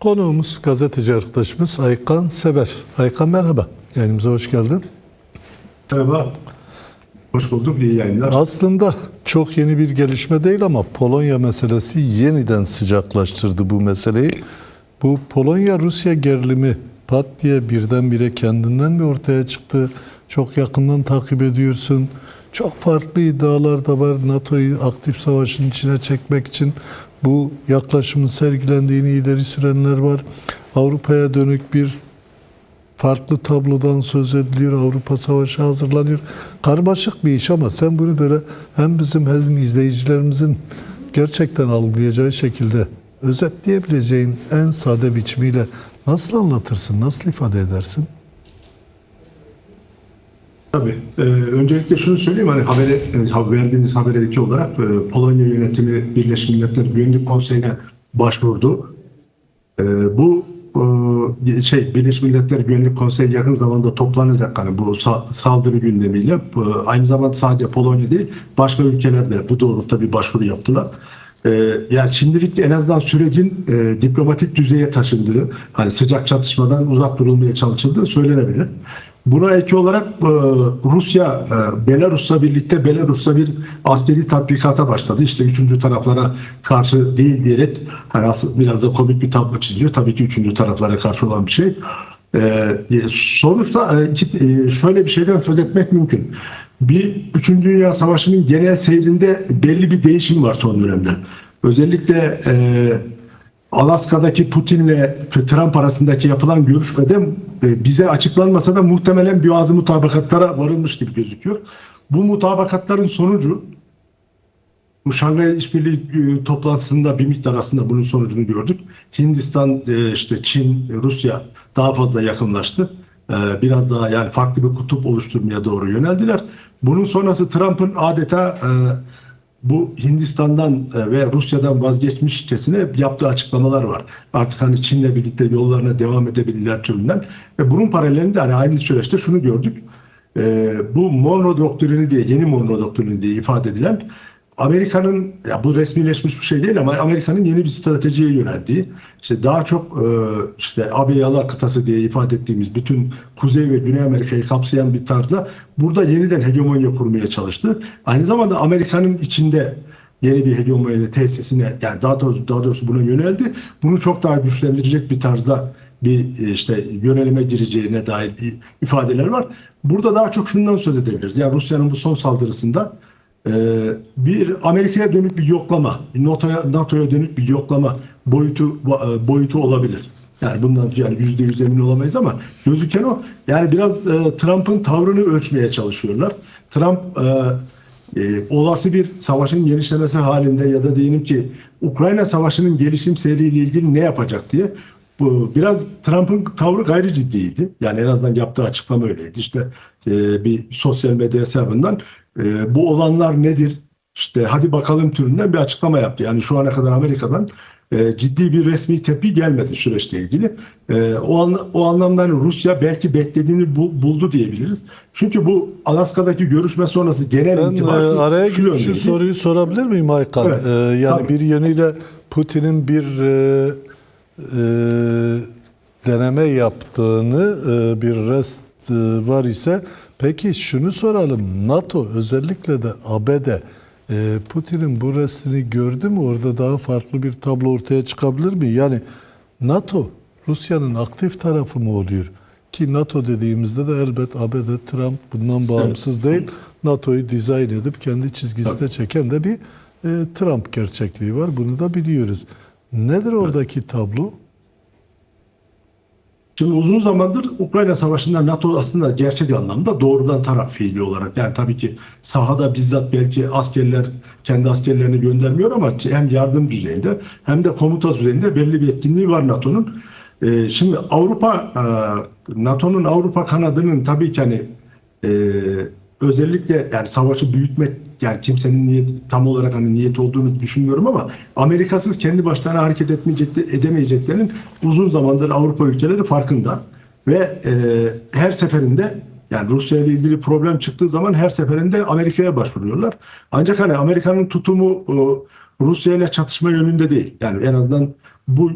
Konuğumuz gazeteci arkadaşımız Aykan Sever. Aykan merhaba. Yayınımıza hoş geldin. Merhaba. Hoş bulduk. İyi yayınlar. Aslında çok yeni bir gelişme değil ama Polonya meselesi yeniden sıcaklaştırdı bu meseleyi. Bu Polonya-Rusya gerilimi pat diye birdenbire kendinden mi ortaya çıktı? Çok yakından takip ediyorsun. Çok farklı iddialar da var NATO'yu aktif savaşın içine çekmek için. Bu yaklaşımın sergilendiğini ileri sürenler var. Avrupa'ya dönük bir farklı tablodan söz ediliyor. Avrupa Savaşı hazırlanıyor. Karmaşık bir iş ama sen bunu böyle hem bizim hem izleyicilerimizin gerçekten algılayacağı şekilde özetleyebileceğin en sade biçimiyle nasıl anlatırsın, nasıl ifade edersin? Tabii. Ee, öncelikle şunu söyleyeyim hani habere, e, haber- verdiğiniz habere ilki olarak e, Polonya yönetimi Birleşmiş Milletler Güvenlik Konseyi'ne başvurdu. Ee, bu e, şey Birleşmiş Milletler Güvenlik Konseyi yakın zamanda toplanacak hani bu sa- saldırı gündemiyle e, aynı zamanda sadece Polonya değil başka ülkeler de bu doğrultuda bir başvuru yaptılar. Ee, yani şimdilik en azından sürecin e, diplomatik düzeye taşındığı, hani sıcak çatışmadan uzak durulmaya çalışıldığı söylenebilir. Buna ek olarak e, Rusya, e, Belarus'la birlikte Belarus'ta bir askeri tatbikata başladı. İşte üçüncü taraflara karşı değil diyerek hani aslında biraz da komik bir tablo çiziyor. Tabii ki üçüncü taraflara karşı olan bir şey. E, sonuçta e, e, şöyle bir şeyden söz etmek mümkün. Bir Üçüncü Dünya Savaşı'nın genel seyrinde belli bir değişim var son dönemde. Özellikle Alaska'daki Putin'le Trump arasındaki yapılan görüşmede e, bize açıklanmasa da muhtemelen bir bazı mutabakatlara varılmış gibi gözüküyor. Bu mutabakatların sonucu bu Şangay İşbirliği e, toplantısında bir miktar aslında bunun sonucunu gördük. Hindistan, e, işte Çin, Rusya daha fazla yakınlaştı. Biraz daha yani farklı bir kutup oluşturmaya doğru yöneldiler. Bunun sonrası Trump'ın adeta bu Hindistan'dan e, ve Rusya'dan vazgeçmişçesine yaptığı açıklamalar var. Artık hani Çin'le birlikte yollarına devam edebilirler türünden. Ve bunun paralelinde hani aynı süreçte şunu gördük. E, bu Monroe doktrini diye, yeni Monroe doktrini diye ifade edilen Amerika'nın ya bu resmileşmiş bir şey değil ama Amerika'nın yeni bir stratejiye yöneldiği işte daha çok e, işte Abiyalar kıtası diye ifade ettiğimiz bütün Kuzey ve Güney Amerika'yı kapsayan bir tarzda burada yeniden hegemonya kurmaya çalıştı. Aynı zamanda Amerika'nın içinde yeni bir hegemonya tesisine yani daha doğrusu, daha doğrusu buna yöneldi. Bunu çok daha güçlendirecek bir tarzda bir e, işte yönelime gireceğine dair ifadeler var. Burada daha çok şundan söz edebiliriz. Yani Rusya'nın bu son saldırısında bir Amerika'ya dönük bir yoklama, NATO'ya NATO'ya dönük bir yoklama boyutu e, boyutu olabilir. Yani bundan yani yüzde yüz emin olamayız ama gözüken o. Yani biraz e, Trump'ın tavrını ölçmeye çalışıyorlar. Trump e, e, olası bir savaşın genişlemesi halinde ya da diyelim ki Ukrayna savaşının gelişim seriyle ilgili ne yapacak diye bu biraz Trump'ın tavrı gayri ciddiydi. Yani en azından yaptığı açıklama öyleydi. İşte e, bir sosyal medya hesabından e, bu olanlar nedir? İşte hadi bakalım türünden bir açıklama yaptı. Yani şu ana kadar Amerika'dan e, ciddi bir resmi tepki gelmedi süreçle ilgili. E, o, an, o anlamda hani Rusya belki beklediğini bu- buldu diyebiliriz. Çünkü bu Alaska'daki görüşme sonrası genel Ben e, intibası araya şu şu soruyu sorabilir miyim Aykan? Evet, Ee, yani tabii. bir yönüyle Putin'in bir e, e, deneme yaptığını e, bir rest e, var ise peki şunu soralım. NATO özellikle de ABD e, Putin'in bu restini gördü mü? Orada daha farklı bir tablo ortaya çıkabilir mi? Yani NATO Rusya'nın aktif tarafı mı oluyor? Ki NATO dediğimizde de elbet ABD, Trump bundan bağımsız değil. NATO'yu dizayn edip kendi çizgisine çeken de bir e, Trump gerçekliği var. Bunu da biliyoruz. Nedir oradaki tablo? Şimdi uzun zamandır Ukrayna Savaşı'nda NATO aslında gerçek anlamda doğrudan taraf fiili olarak. Yani tabii ki sahada bizzat belki askerler kendi askerlerini göndermiyor ama hem yardım düzeyinde hem de komuta düzeyinde belli bir etkinliği var NATO'nun. Ee, şimdi Avrupa, e, NATO'nun Avrupa kanadının tabii ki hani e, özellikle yani savaşı büyütmek yani kimsenin niyet tam olarak hani niyet olduğunu düşünmüyorum ama Amerikasız kendi başlarına hareket etmeyecek edemeyeceklerinin uzun zamandır Avrupa ülkeleri farkında ve e, her seferinde yani Rusya ile ilgili problem çıktığı zaman her seferinde Amerika'ya başvuruyorlar. Ancak hani Amerika'nın tutumu e, Rusya ile çatışma yönünde değil. Yani en azından bu e,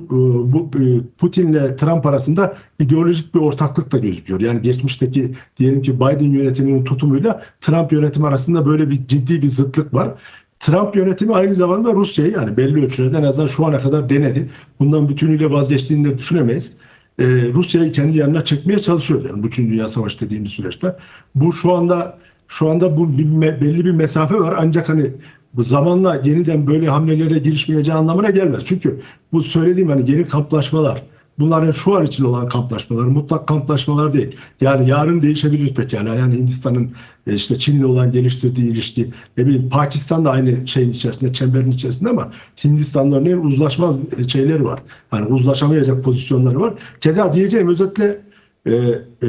bu e, Putin'le Trump arasında ideolojik bir ortaklık da gözüküyor. Yani geçmişteki diyelim ki Biden yönetiminin tutumuyla Trump yönetimi arasında böyle bir ciddi bir zıtlık var. Trump yönetimi aynı zamanda Rusya'yı yani belli ölçüde en azından şu ana kadar denedi. Bundan bütünüyle vazgeçtiğini de düşünemeyiz. Ee, Rusya'yı kendi yanına çekmeye çalışıyor yani bu Üçüncü Dünya Savaşı dediğimiz süreçte. Bu şu anda şu anda bu bir belli bir mesafe var ancak hani bu zamanla yeniden böyle hamlelere girişmeyeceği anlamına gelmez. Çünkü bu söylediğim hani yeni kamplaşmalar bunların şu an için olan kamplaşmalar mutlak kamplaşmalar değil. Yani yarın değişebilir pekala. Yani Hindistan'ın e, işte Çin'le olan geliştirdiği ilişki ne bileyim Pakistan da aynı şeyin içerisinde çemberin içerisinde ama Hindistan'la örneğin uzlaşmaz e, şeyleri var. Hani uzlaşamayacak pozisyonları var. Keza diyeceğim özetle e, e,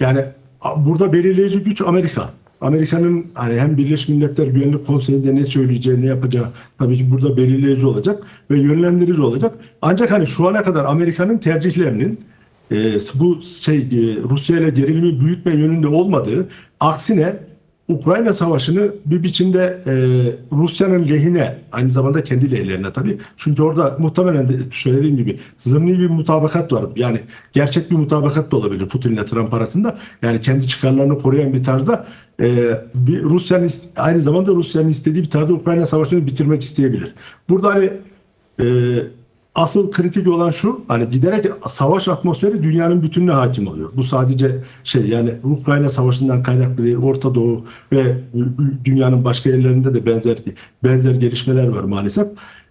yani burada belirleyici güç Amerika. Amerika'nın hani hem Birleşmiş Milletler Güvenlik Konseyi'nde ne söyleyeceği, ne yapacağı tabii ki burada belirleyici olacak ve yönlendirici olacak. Ancak hani şu ana kadar Amerika'nın tercihlerinin e, bu şey e, Rusya ile gerilimi büyütme yönünde olmadığı, aksine Ukrayna Savaşı'nı bir biçimde e, Rusya'nın lehine, aynı zamanda kendi lehlerine tabii. Çünkü orada muhtemelen de söylediğim gibi zımni bir mutabakat var. Yani gerçek bir mutabakat da olabilir Putin ile Trump arasında. Yani kendi çıkarlarını koruyan bir tarzda e, bir Rusya'nın aynı zamanda Rusya'nın istediği bir tarzda Ukrayna Savaşı'nı bitirmek isteyebilir. Burada hani e, asıl kritik olan şu hani giderek savaş atmosferi dünyanın bütününe hakim oluyor. Bu sadece şey yani Ukrayna Savaşı'ndan kaynaklı değil Orta Doğu ve dünyanın başka yerlerinde de benzer benzer gelişmeler var maalesef.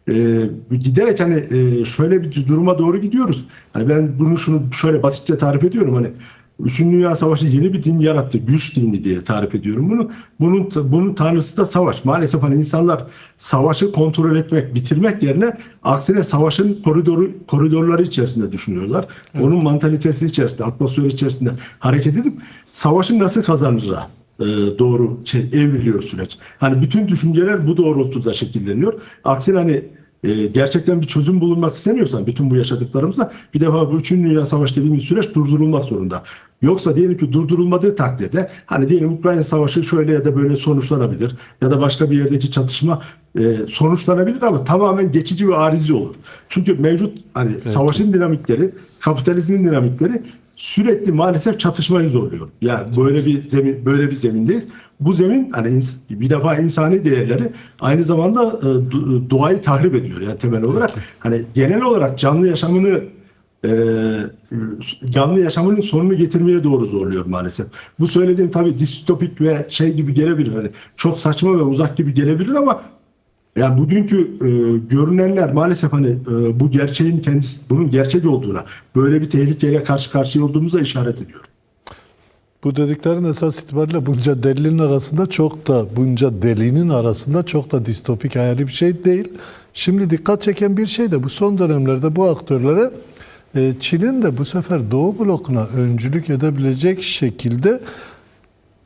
Ee, giderek hani e, şöyle bir duruma doğru gidiyoruz. Hani ben bunu şunu şöyle basitçe tarif ediyorum hani Üçüncü Dünya Savaşı yeni bir din yarattı. Güç dini diye tarif ediyorum bunu. Bunun bunun tanrısı da savaş. Maalesef hani insanlar savaşı kontrol etmek, bitirmek yerine aksine savaşın koridoru koridorları içerisinde düşünüyorlar. Onun mantalitesi içerisinde, atmosferi içerisinde hareket edip savaşın nasıl kazanılacağı e, doğru şey evriliyor süreç. Hani bütün düşünceler bu doğrultuda şekilleniyor. Aksine hani e, gerçekten bir çözüm bulunmak istemiyorsan bütün bu yaşadıklarımızda bir defa bu Üçüncü Dünya Savaşı dediğimiz süreç durdurulmak zorunda. Yoksa diyelim ki durdurulmadığı takdirde hani diyelim Ukrayna Savaşı şöyle ya da böyle sonuçlanabilir ya da başka bir yerdeki çatışma e, sonuçlanabilir ama tamamen geçici ve arizi olur. Çünkü mevcut hani savaşın dinamikleri, kapitalizmin dinamikleri sürekli maalesef çatışmayı zorluyor. Yani böyle bir zemin böyle bir zemindeyiz. Bu zemin hani bir defa insani değerleri aynı zamanda e, doğayı tahrip ediyor yani temel olarak. Hani genel olarak canlı yaşamını e, canlı yaşamının sonunu getirmeye doğru zorluyor maalesef. Bu söylediğim tabii distopik ve şey gibi gelebilir. Hani çok saçma ve uzak gibi gelebilir ama yani bugünkü e, görünenler maalesef hani e, bu gerçeğin kendisi bunun gerçek olduğuna, böyle bir tehlikeyle karşı karşıya olduğumuza işaret ediyor. Bu dediklerin esas itibariyle bunca delinin arasında çok da bunca delinin arasında çok da distopik hayali bir şey değil. Şimdi dikkat çeken bir şey de bu son dönemlerde bu aktörlere Çin'in de bu sefer Doğu blokuna öncülük edebilecek şekilde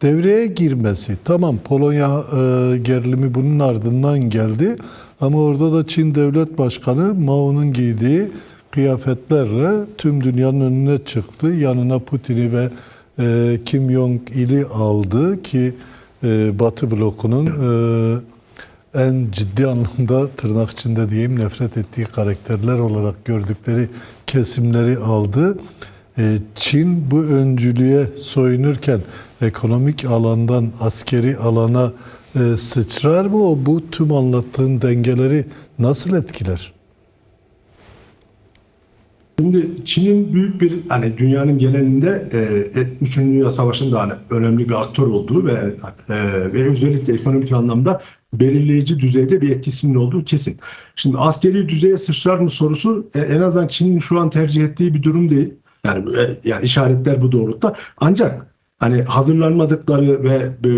devreye girmesi. Tamam Polonya e, gerilimi bunun ardından geldi ama orada da Çin Devlet Başkanı Mao'nun giydiği kıyafetlerle tüm dünyanın önüne çıktı. Yanına Putin'i ve e, Kim Jong-il'i aldı ki e, Batı blokunun e, en ciddi anlamda tırnak içinde diyeyim nefret ettiği karakterler olarak gördükleri kesimleri aldı. E, Çin bu öncülüğe soyunurken ekonomik alandan askeri alana e, sıçrar mı? O bu tüm anlattığın dengeleri nasıl etkiler? Şimdi Çin'in büyük bir hani dünyanın genelinde e, 3. Dünya Savaşı'nda hani önemli bir aktör olduğu ve e, ve özellikle ekonomik anlamda belirleyici düzeyde bir etkisinin olduğu kesin. Şimdi askeri düzeye sıçrar mı sorusu e, en azından Çin'in şu an tercih ettiği bir durum değil. Yani e, yani işaretler bu doğrultuda. Ancak hani hazırlanmadıkları ve e,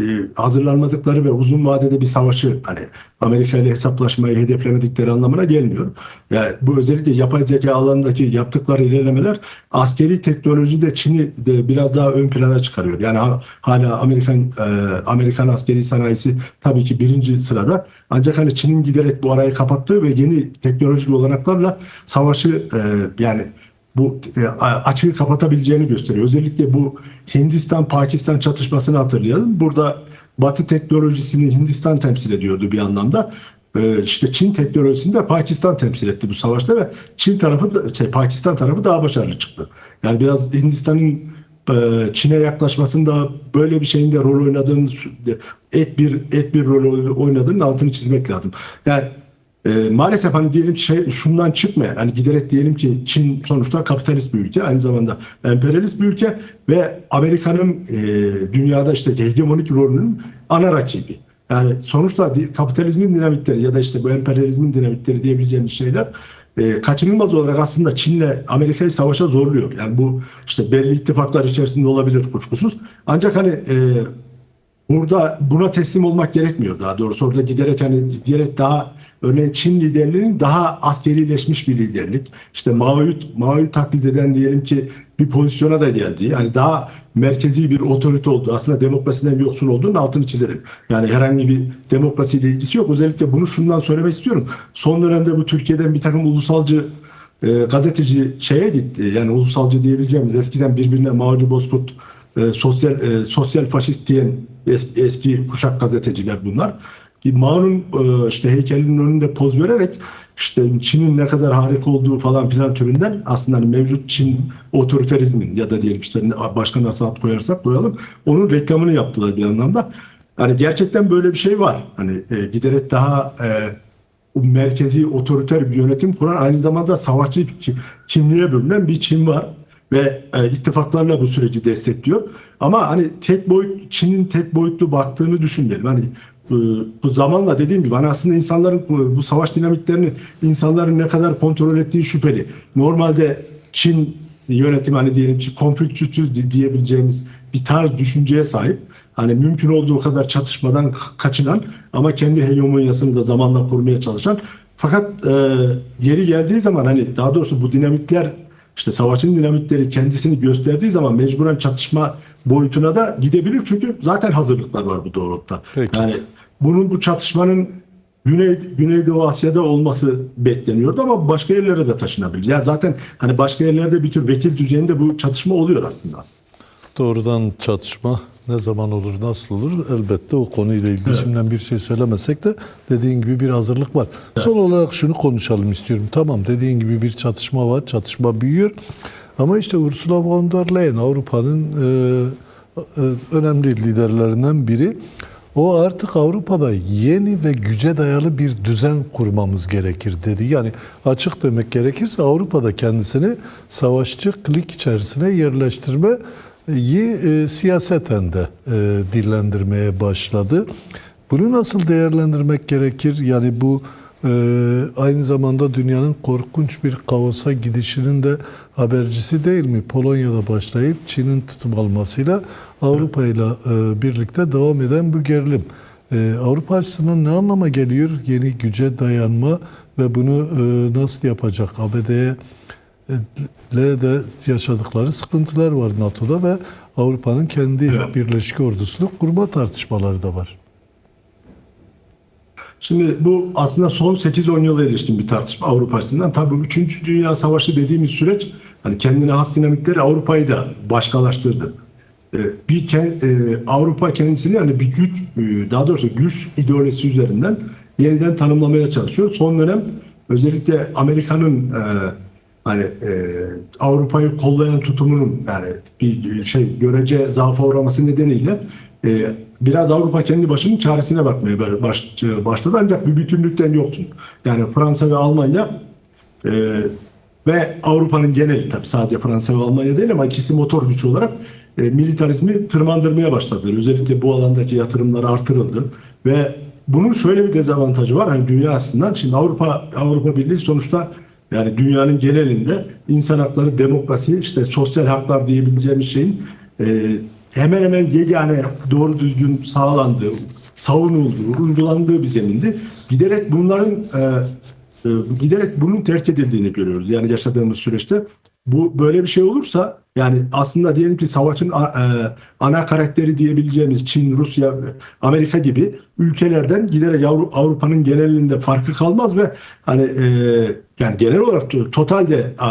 e, hazırlanmadıkları ve uzun vadede bir savaşı hani Amerika ile hesaplaşmayı hedeflemedikleri anlamına gelmiyor. Yani bu özellikle yapay zeka alanındaki yaptıkları ilerlemeler askeri teknolojide Çin'i de biraz daha ön plana çıkarıyor. Yani ha- hala Amerikan e, Amerikan askeri sanayisi tabii ki birinci sırada. Ancak hani Çin'in giderek bu arayı kapattığı ve yeni teknolojik olanaklarla savaşı e, yani bu e, açığı kapatabileceğini gösteriyor. Özellikle bu Hindistan-Pakistan çatışmasını hatırlayalım. Burada Batı teknolojisini Hindistan temsil ediyordu bir anlamda. e, işte Çin teknolojisini de Pakistan temsil etti bu savaşta ve Çin tarafı da, şey, Pakistan tarafı daha başarılı çıktı. Yani biraz Hindistan'ın e, Çin'e yaklaşmasında böyle bir şeyin de rol oynadığını ek bir ek bir rol oynadığının altını çizmek lazım. Yani e, maalesef hani diyelim şey şundan çıkmayan hani giderek diyelim ki Çin sonuçta kapitalist bir ülke aynı zamanda emperyalist bir ülke ve Amerika'nın e, dünyada işte hegemonik rolünün ana rakibi. Yani sonuçta kapitalizmin dinamikleri ya da işte bu emperyalizmin dinamikleri diyebileceğimiz şeyler e, kaçınılmaz olarak aslında Çin'le Amerika'yı savaşa zorluyor. Yani bu işte belli ittifaklar içerisinde olabilir kuşkusuz. Ancak hani e, burada buna teslim olmak gerekmiyor daha doğrusu. Orada giderek hani giderek daha örneğin Çin liderliğinin daha askerileşmiş bir liderlik. İşte Mao'yu Mao'yu taklit eden diyelim ki bir pozisyona da geldi. Yani daha merkezi bir otorite oldu. Aslında demokrasiden yoksun olduğunun altını çizerim. Yani herhangi bir demokrasiyle ilgisi yok. Özellikle bunu şundan söylemek istiyorum. Son dönemde bu Türkiye'den bir takım ulusalcı e, gazeteci şeye gitti. Yani ulusalcı diyebileceğimiz eskiden birbirine Mao'cu Bozkurt e, sosyal e, sosyal faşist diyen es- eski kuşak gazeteciler bunlar. Mao'nun e, işte heykelinin önünde poz vererek işte Çin'in ne kadar harika olduğu falan filan türünden aslında hani mevcut Çin otoriterizmin ya da diyelim işte başka nasıl ad koyarsak koyalım onun reklamını yaptılar bir anlamda. Yani gerçekten böyle bir şey var. Hani e, giderek daha e, merkezi otoriter bir yönetim kuran aynı zamanda savaşçı ki- kimliğe bölünen bir Çin var ve e, ittifaklarla bu süreci destekliyor. Ama hani tek boyut Çin'in tek boyutlu baktığını düşünmeyelim. Hani bu zamanla dediğim gibi hani aslında insanların bu, bu savaş dinamiklerini insanların ne kadar kontrol ettiği şüpheli. Normalde Çin yönetimi hani diyelim ki konfliktüsüz di- diyebileceğimiz bir tarz düşünceye sahip. Hani mümkün olduğu kadar çatışmadan ka- kaçınan ama kendi hegemonyasını da zamanla kurmaya çalışan. Fakat e, yeri geldiği zaman hani daha doğrusu bu dinamikler işte savaşın dinamikleri kendisini gösterdiği zaman mecburen çatışma boyutuna da gidebilir. Çünkü zaten hazırlıklar var bu doğrultuda. Peki. Yani bunun bu çatışmanın Güney Güneydoğu Asya'da olması bekleniyordu ama başka yerlere de taşınabilir. Yani zaten hani başka yerlerde bir tür vekil düzeyinde bu çatışma oluyor aslında. Doğrudan çatışma ne zaman olur, nasıl olur? Elbette o konuyla ilgili şimdiden bir şey söylemesek de dediğin gibi bir hazırlık var. Son olarak şunu konuşalım istiyorum. Tamam dediğin gibi bir çatışma var, çatışma büyüyor. Ama işte Ursula von der Leyen Avrupa'nın e, e, önemli liderlerinden biri. O artık Avrupa'da yeni ve güce dayalı bir düzen kurmamız gerekir dedi. Yani açık demek gerekirse Avrupa'da kendisini savaşçı klik içerisine yerleştirme yi e, siyaseten de e, dillendirmeye başladı. Bunu nasıl değerlendirmek gerekir? Yani bu e, aynı zamanda dünyanın korkunç bir kaosa gidişinin de habercisi değil mi? Polonya'da başlayıp Çin'in tutum almasıyla Avrupa ile e, birlikte devam eden bu gerilim. E, Avrupa açısından ne anlama geliyor? Yeni güce dayanma ve bunu e, nasıl yapacak? ABD'ye le de yaşadıkları sıkıntılar var NATO'da ve Avrupa'nın kendi Evet. birleşik ordusunu kurma tartışmaları da var. Şimdi bu aslında son 8-10 yıla ilişkin bir tartışma Avrupa açısından. Tabii 3. Dünya Savaşı dediğimiz süreç hani kendine has dinamikleri Avrupa'yı da başkalaştırdı. Ee, Bir e, Avrupa kendisini hani bir güç e, daha doğrusu güç ideolojisi üzerinden yeniden tanımlamaya çalışıyor. Son dönem özellikle Amerika'nın e, hani Avrupa'yı kollayan tutumunun yani bir şey görece zaafa uğraması nedeniyle e, biraz Avrupa kendi başının çaresine bakmaya baş, başladı ancak bir bütünlükten yoksun. Yani Fransa ve Almanya e, ve Avrupa'nın geneli tabii sadece Fransa ve Almanya değil ama ikisi motor güç olarak e, militarizmi tırmandırmaya başladılar. Özellikle bu alandaki yatırımlar artırıldı ve bunun şöyle bir dezavantajı var. Hani dünya aslında şimdi Avrupa Avrupa Birliği sonuçta yani dünyanın genelinde insan hakları, demokrasi, işte sosyal haklar diyebileceğimiz şeyin e, hemen hemen yegane doğru düzgün sağlandığı, savunulduğu, uygulandığı bir zemindi. Giderek bunların e, e, giderek bunun terk edildiğini görüyoruz. Yani yaşadığımız süreçte bu böyle bir şey olursa yani aslında diyelim ki savaşın e, ana karakteri diyebileceğimiz Çin, Rusya, Amerika gibi ülkelerden giderek Avru- Avrupa'nın genelinde farkı kalmaz ve hani e, yani genel olarak to- totalde e,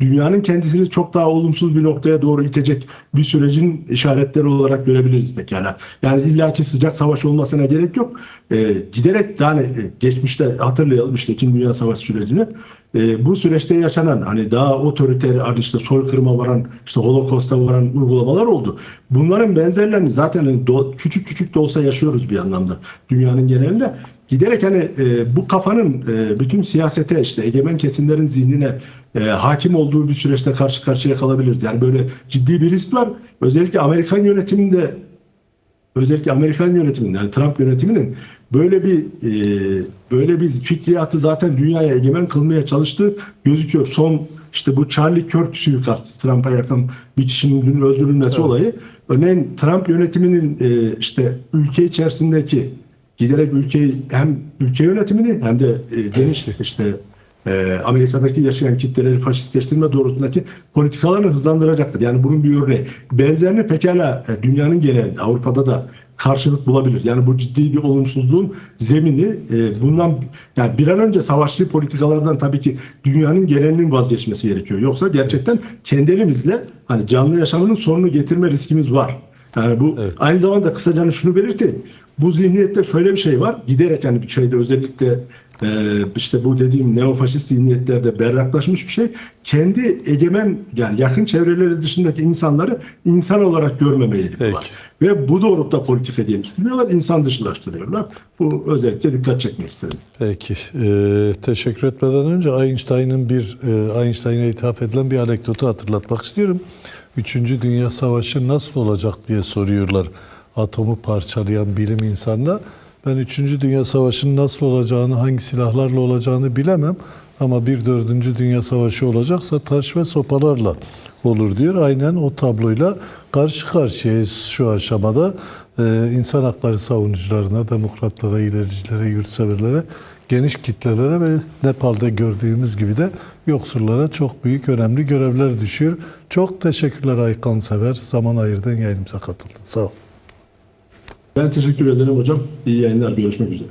dünyanın kendisini çok daha olumsuz bir noktaya doğru itecek bir sürecin işaretleri olarak görebiliriz pekala. Yani illaki sıcak savaş olmasına gerek yok. Ee, giderek yani e, geçmişte hatırlayalım işte 2. Dünya Savaşı sürecini. Ee, bu süreçte yaşanan hani daha otoriter hani işte soykırıma varan işte holokosta varan uygulamalar oldu. Bunların benzerlerini zaten hani do- küçük küçük de olsa yaşıyoruz bir anlamda dünyanın genelinde. Giderek hani e, bu kafanın e, bütün siyasete işte egemen kesimlerin zihnine e, hakim olduğu bir süreçte karşı karşıya kalabiliriz. Yani böyle ciddi bir risk var. Özellikle Amerikan yönetiminde özellikle Amerikan yönetiminin yani Trump yönetiminin böyle bir e, böyle bir fikriyatı zaten dünyaya egemen kılmaya çalıştığı gözüküyor. Son işte bu Charlie Kirk suikastı Trump'a yakın bir kişinin öldürülmesi olayı. Örneğin Trump yönetiminin e, işte ülke içerisindeki giderek ülkeyi hem ülke yönetimini hem de e, geniş işte e, Amerika'daki yaşayan kitleleri faşistleştirme doğrultusundaki politikalarını hızlandıracaktır. Yani bunun bir örneği. Benzerini pekala e, dünyanın genelinde Avrupa'da da karşılık bulabilir. Yani bu ciddi bir olumsuzluğun zemini e, bundan yani bir an önce savaşçı politikalardan tabii ki dünyanın genelinin vazgeçmesi gerekiyor. Yoksa gerçekten kendi elimizle hani canlı yaşamının sonunu getirme riskimiz var. Yani bu aynı zamanda kısaca hani şunu belirteyim. Bu zihniyette şöyle bir şey var. Giderek hani bir şeyde özellikle e, işte bu dediğim neofaşist zihniyetlerde berraklaşmış bir şey. Kendi egemen yani yakın çevreleri dışındaki insanları insan olarak görmeme eğilimi Peki. var. Ve bu doğrultuda politika geliştiriyorlar, insan dışılaştırıyorlar. Bu özellikle dikkat çekmek istedim. Peki. Ee, teşekkür etmeden önce Einstein'ın bir e, Einstein'a ithaf edilen bir anekdotu hatırlatmak istiyorum. Üçüncü Dünya Savaşı nasıl olacak diye soruyorlar atomu parçalayan bilim insanına. Ben Üçüncü Dünya Savaşı'nın nasıl olacağını, hangi silahlarla olacağını bilemem. Ama bir dördüncü Dünya Savaşı olacaksa taş ve sopalarla olur diyor. Aynen o tabloyla karşı karşıyayız şu aşamada. Ee, insan hakları savunucularına, demokratlara, ilericilere, yurtseverlere, geniş kitlelere ve Nepal'de gördüğümüz gibi de yoksullara çok büyük önemli görevler düşüyor. Çok teşekkürler Aykan Sever. Zaman ayırdın yayınımıza katıldın. Sağ ol. Ben teşekkür ederim hocam. İyi yayınlar. Görüşmek üzere.